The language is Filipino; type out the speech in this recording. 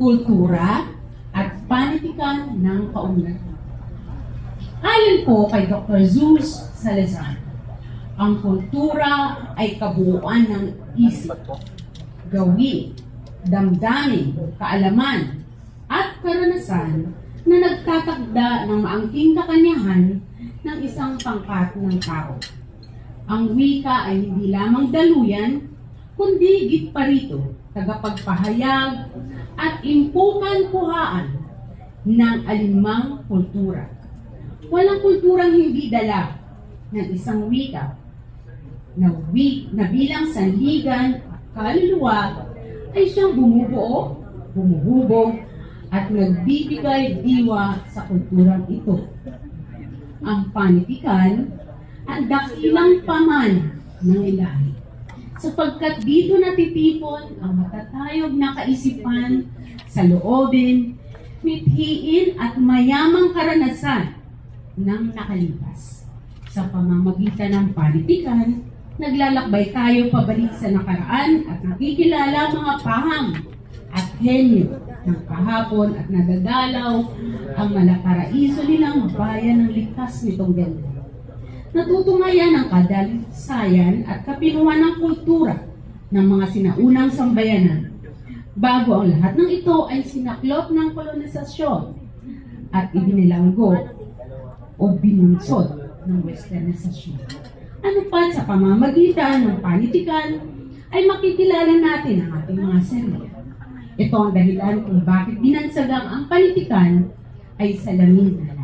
kultura, at panitikan ng kaunlaran. Ayon po kay Dr. Zeus Salazar, ang kultura ay kabuuan ng isip, gawin, damdamin, kaalaman, at karanasan na nagtatakda ng maangking kakanyahan ng isang pangkat ng tao. Ang wika ay hindi lamang daluyan, kundi higit pa rito, tagapagpahayag at impukan kuhaan ng alinmang kultura. Walang kulturang hindi dala ng isang wika na, wi, na bilang sanligan at kaluluwa ay siyang bumubuo, bumuhubog, at nagbibigay diwa sa kulturang ito. Ang panitikan, ang dakilang paman ng ilahi. Sapagkat dito natitipon ang matatayog na kaisipan sa loobin, mithiin at mayamang karanasan ng nakalipas. Sa pamamagitan ng panitikan, naglalakbay tayo pabalik sa nakaraan at nakikilala mga paham at henyo ng kahapon at nadadalaw ang malaparaiso nilang bayan ng likas nitong ganda. Natutungayan ang kadalisayan at kapinuhan ng kultura ng mga sinaunang sambayanan. Bago ang lahat ng ito ay sinaklop ng kolonisasyon at ibinilanggo o binunsod ng westernisasyon. Ano pa sa pamamagitan ng panitikan ay makikilala natin ang ating mga sarili. Ito ang dahilan kung bakit binansagang ang panitikan ay salamin ng